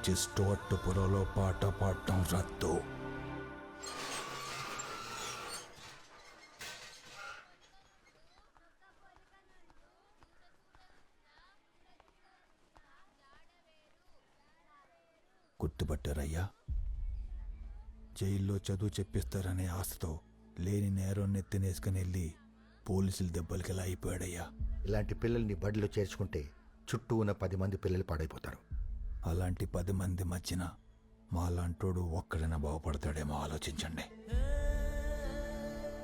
నుంచి స్టోర్ట్ పురలో పాట పాడటం రద్దు. గుర్తుపట్టారయ్యా? జైల్లో చదువు చెప్పిస్తారనే ఆశతో లేని నేరం నెత్తినేసుకుని వెళ్ళి పోలీసుల దెబ్బలకి ఎలా అయిపోయాడయ్యా? ఇలాంటి పిల్లల్ని బడిలో చేర్చుకుంటే చుట్టూ ఉన్న పది మంది పిల్లలు పాడైపోతారు. అలాంటి పది మంది మధ్యన మాలాంటోడు ఒక్కడైనా బాగుపడతాడేమో ఆలోచించండి.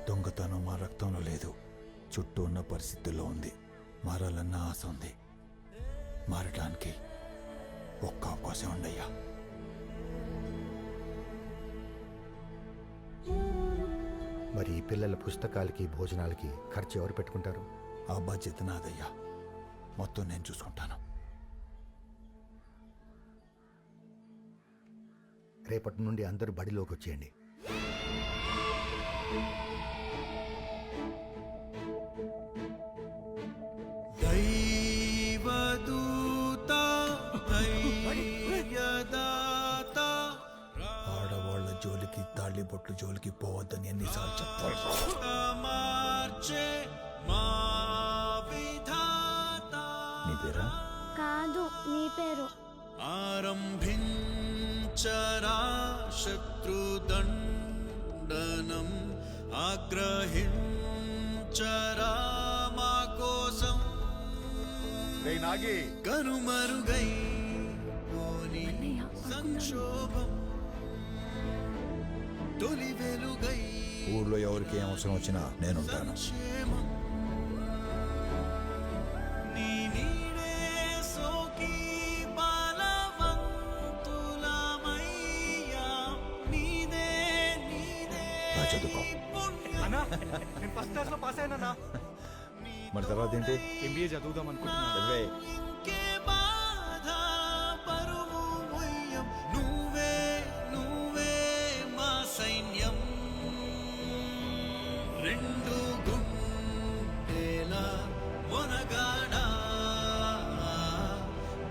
దొంగతనం మా రక్తంలో లేదు. చుట్టూ ఉన్న పరిస్థితుల్లో ఉంది. మారాలన్న ఆశ ఉంది. మారటానికి ఒక్క అవకాశం ఉండయ్యా మరి ఈ పిల్లల పుస్తకాలకి భోజనాలకి ఖర్చు ఎవరు పెట్టుకుంటారు? ఆ బాధ్యత నాదయ్యా. మొత్తం నేను చూసుకుంటాను. రేపటి నుండి అందరూ బడిలోకి వచ్చేయండి. ఆడవాళ్ళ జోలికి తాళి బొట్లు జోలికి పోవద్దని ఎన్నిసార్లు చెప్తారు మార్చే నీ పేరా? కాదు నీ పేరు. ఆరంభించరా శత్రుదండనం ఆగ్రహించరా మా కోసం నాగి. కనుమరుగై పోని సంక్షోభం తొలి వెలుగై ఊళ్ళో ఎవరికి ఏం అవసరం వచ్చినా నేనుంటాను. నా చదువుకో. అన్నా నేను ఫస్ట్ క్లాస్లో పాస్ అయినా మరి తర్వాత ఏంటి? ఎంబీఏ చదువుదాం అనుకుంటున్నా. సైన్యం రెండు గుండెల మొనగాడా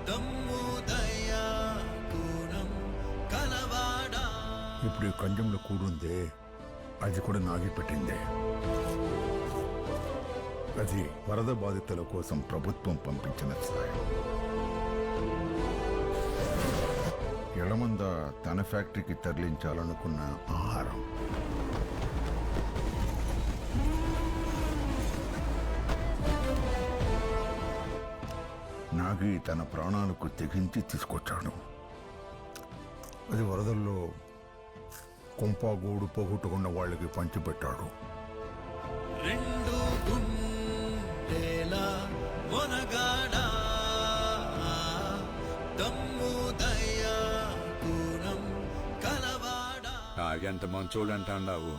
దమ్ము దయా గుణం కలవాడా ఇప్పుడు ఈ కంజంలో కూడుందే. అది కూడా నాగిపెట్టిందే అది వరద బాధితుల కోసం ప్రభుత్వం పంపించిన సాయం. ఎడమంద తన ఫ్యాక్టరీకి తరలించాలనుకున్న ఆహారం. నాగి తన ప్రాణాలకు తెగించి తీసుకొచ్చాడు. అది వరదల్లో కుంపాగూడు పోగొట్టుకున్న వాళ్ళకి పంచిపెట్టాడు. రెండు గుండెల కలవాడా? నాగెంత మంచోడు అంటాండావు.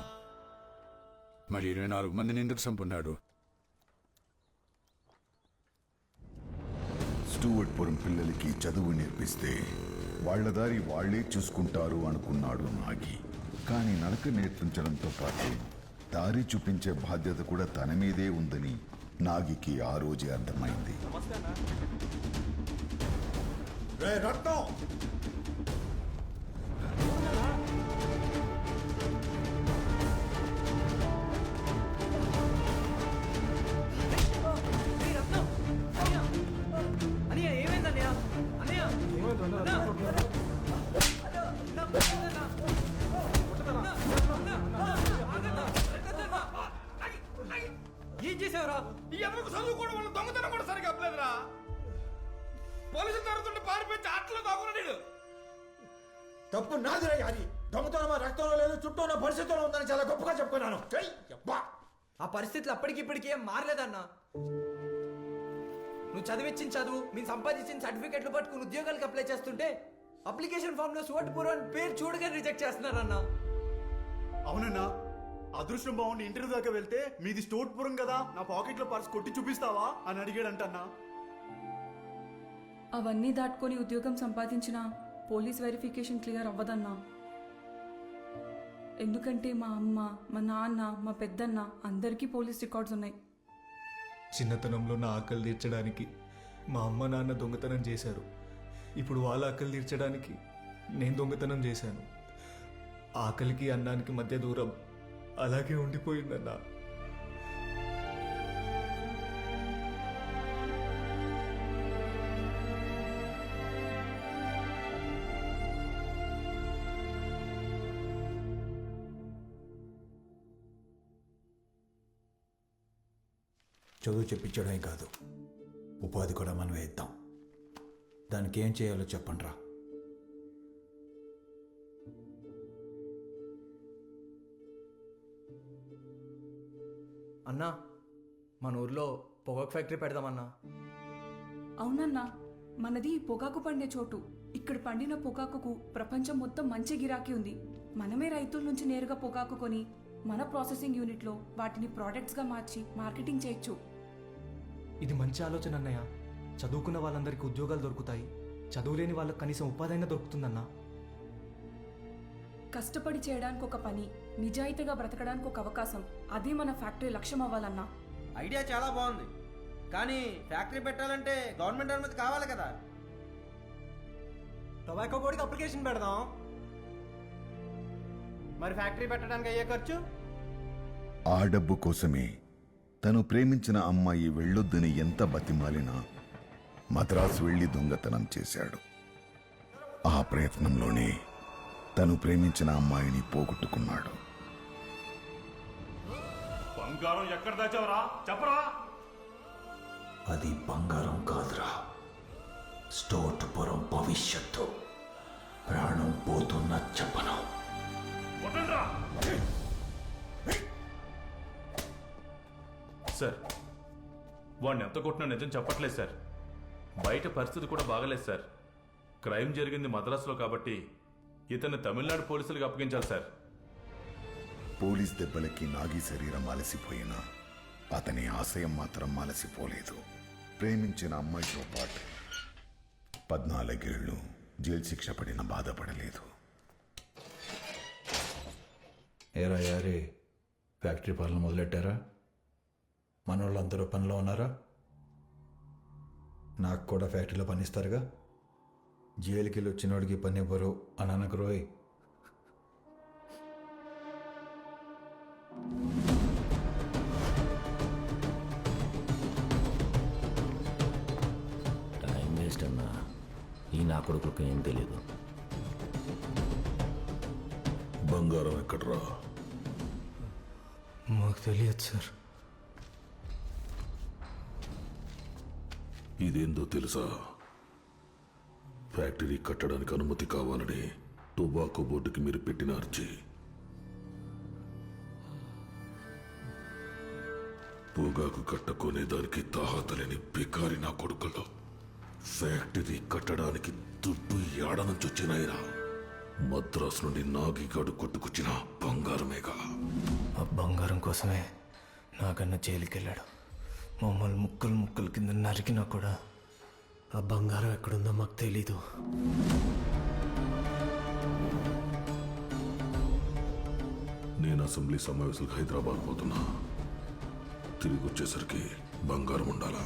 మరి ఇరవై నాలుగు మందిని ఎందుకు చంపున్నాడు? స్టూవర్ట్పురం పిల్లలకి చదువు నేర్పిస్తే వాళ్ళ దారి వాళ్ళే చూసుకుంటారు అనుకున్నాడు నాగి. కానీ నడక నేర్పించడంతో పాటు దారి చూపించే బాధ్యత కూడా తన మీదే ఉందని నాగికి ఆ రోజే అర్థమైంది. ఏం చేసావురా ఈ ఎదరకు చదువుకోవడం వల్ల దొంగతనం కూడా సరిగా అప్పలేదురా పోలీసులు జరుగుతుంటే పారిపోయి ఆటలో దాగున్నాడు తప్పు నాదిరయ్య అది దొంగతనం రక్తంలో లేదు చుట్టూ ఉన్న పరిస్థితుల్లో ఉందని చాలా గొప్పగా చెప్పుకున్నాను. ఆ పరిస్థితులు అప్పటికిప్పటికి ఏం మారలేదన్నా. నువ్వు చదివించిన చదువు మీరు సంపాదించిన సర్టిఫికెట్లు పట్టుకుని ఉద్యోగాలకు అప్లై చేస్తుంటే అప్లికేషన్ ఫామ్లో సువట్పురం అని పేరు చూడగానే రిజెక్ట్ చేస్తున్నారన్నా. అవునన్నా అదృష్టం బాగుండి ఇంటర్వ్యూ దాకా వెళ్తే మీది స్టోట్పురం కదా. నా పాకెట్లో పర్స్ కొట్టి చూపిస్తావా? అని అడిగాడంటన్నా అవన్నీ దాటుకొని ఉద్యోగం సంపాదించిన పోలీస్ వెరిఫికేషన్ క్లియర్ అవ్వదన్నా. ఎందుకంటే మా అమ్మ మా నాన్న మా పెద్దన్న అందరికీ పోలీస్ రికార్డ్స్ ఉన్నాయి. చిన్నతనంలో నా ఆకలి తీర్చడానికి మా అమ్మ నాన్న దొంగతనం చేశారు. ఇప్పుడు వాళ్ళ ఆకలి తీర్చడానికి నేను దొంగతనం చేశాను. ఆకలికి అన్నానికి మధ్య దూరం అలాగే ఉండిపోయిందన్నా. చదువు చెప్పించడమే కాదు ఉపాధి కూడా మనం ఇద్దాం. దానికి ఏం చేయాలో చెప్పండి రా అన్నా మన ఊర్లో పొగాకు ఫ్యాక్టరీ పెడదామన్నా. అవునన్నా మనది పొగాకు పండే చోటు. ఇక్కడ పండిన పొగాకుకు ప్రపంచం మొత్తం మంచి గిరాకీ ఉంది. మనమే రైతుల నుంచి నేరుగా పొగాకు కొని మన ప్రాసెసింగ్ యూనిట్లో వాటిని ప్రోడక్ట్స్గా మార్చి మార్కెటింగ్ చేయొచ్చు. ఇది మంచి ఆలోచన అన్నయ్య. చదువుకున్న వాళ్ళందరికీ ఉద్యోగాలు దొరుకుతాయి. చదువులేని వాళ్ళకి కనీసం ఉపాధి అయినా దొరుకుతుందన్నా. కష్టపడి చేయడానికి ఒక పని. నిజాయితీగా బ్రతకడానికి ఒక అవకాశం. అదే మన ఫ్యాక్టరీ లక్ష్యం అవ్వాలన్నా. ఐడియా చాలా బాగుంది. కానీ ఫ్యాక్టరీ పెట్టాలంటే గవర్నమెంట్ అనుమతి కావాలి కదా. టొబాకో బోర్డుకి అప్లికేషన్ పెడదాం. మరి ఫ్యాక్టరీ పెట్టడానికి అయ్యే ఖర్చు? ఆ డబ్బు కోసమే తను ప్రేమించిన అమ్మాయి వెళ్ళొద్దని ఎంత బతిమాలినా మద్రాసు వెళ్ళి దొంగతనం చేశాడు. ఆ ప్రయత్నంలోనే తను ప్రేమించిన అమ్మాయిని పోగొట్టుకున్నాడు. బంగారం ఎక్కడ దాచావరా? చెప్పరా? అది బంగారం కాదురా. స్టోటుపురం భవిష్యత్తు. ప్రాణం పోతున్న చెప్పను సార్ వాడిని ఎంత కొట్టినా నిజం చెప్పట్లేదు సార్. బయట పరిస్థితి కూడా బాగలేదు సార్. క్రైమ్ జరిగింది మద్రాసులో కాబట్టి ఇతన్ని తమిళనాడు పోలీసులకు అప్పగించాలి సార్. పోలీస్ దెబ్బలకి నాగి శరీరం అలసిపోయినా అతని ఆశయం మాత్రం అలసిపోలేదు. ప్రేమించిన అమ్మాయితో పాటు పద్నాలుగేళ్ళు జైలు శిక్ష పడిన బాధపడలేదు. ఏరా యారే ఫ్యాక్టరీ పనులు మొదలెట్టారా? మన వాళ్ళందరూ పనిలో ఉన్నారా? నాకు కూడా ఫ్యాక్టరీలో పనిస్తారుగా? జైలుకి వెళ్ళి వచ్చినోడికి పని ఇవ్వరు అని అనకు రోయ్. టైం వేస్ట్ అన్నా. ఈ నా కొడుకులకు ఏం తెలియదు బంగారం ఎక్కడ్రా? మాకు తెలియదు సార్. ఇదేందో తెలుసా? ఫ్యాక్టరీ కట్టడానికి అనుమతి కావాలని టొబాకో బోర్డుకి మీరు పెట్టిన అర్జీ. పొగాకు కట్టుకునే దానికి తాహతలేని బికారి నా కొడుకులు ఫ్యాక్టరీ కట్టడానికి దుడ్డు ఏడ నుంచి వచ్చినాయిరా మద్రాసు నుండి నాగిగాడు కొట్టుకొచ్చిన బంగారమేగా. ఆ బంగారం కోసమే నాకన్న జైలుకి వెళ్ళాడు మమ్మల్ని ముక్కలు ముక్కలు కింద నరికినా కూడా ఆ బంగారం ఎక్కడుందో మాకు తెలీదు. నేను అసెంబ్లీ సమావేశాలకు హైదరాబాద్ పోతున్నా. తిరిగి వచ్చేసరికి బంగారం ఉండాలా?